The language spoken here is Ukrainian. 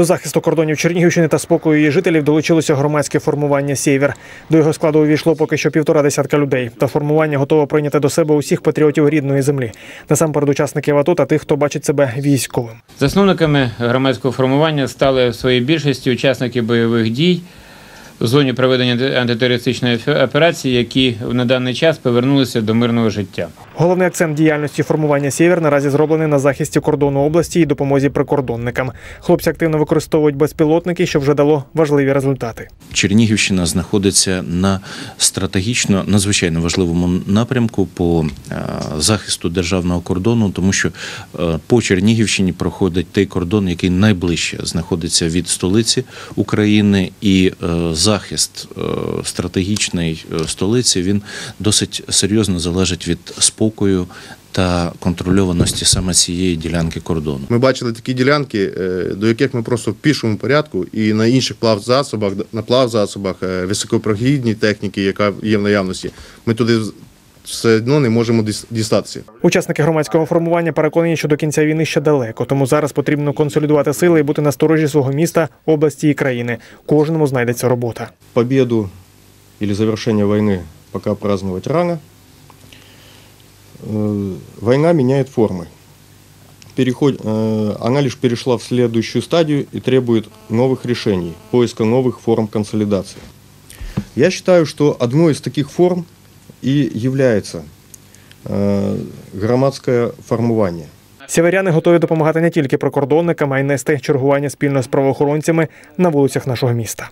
До захисту кордонів Чернігівщини та спокою її жителів долучилося громадське формування Сєвєр. До його складу увійшло поки що півтора десятка людей. Та формування готово прийняти до себе усіх патріотів рідної землі. Насамперед учасників АТО та тих, хто бачить себе військовим. Засновниками громадського формування стали в своїй більшості учасники бойових дій у зоні проведення антитерористичної операції, які на даний час повернулися до мирного життя. Головний акцент діяльності формування Сєвєр наразі зроблений на захисті кордону області і допомозі прикордонникам. Хлопці активно використовують безпілотники, що вже дало важливі результати. Чернігівщина знаходиться на стратегічно надзвичайно важливому напрямку по е, захисту державного кордону, тому що е, по Чернігівщині проходить той кордон, який найближче знаходиться від столиці України, і е, захист стратегічний е, столиці він досить серйозно залежить від спокою та контрольованості саме цієї ділянки кордону. Ми бачили такі ділянки, е, до яких ми просто в пішому порядку і на інших плавзасобах, на плавзасобах, е, високопрохідній техніки, яка є в наявності, ми туди все одно не можемо діс- дістатися. Учасники громадського формування переконані, що до кінця війни ще далеко, тому зараз потрібно консолідувати сили і бути на сторожі свого міста, області і країни. Кожному знайдеться робота. победу или завершение войны пока праздновать рано. Э, Война меняет формы. Переход, э, она лишь перешла в следующую стадию и требует новых решений, поиска новых форм консолидации. Я считаю, что одной из таких форм и является э, громадское формування. Сіверяни готові допомагати не тільки прикордонникам, а й нести чергування спільно з правоохоронцями на вулицях нашого міста.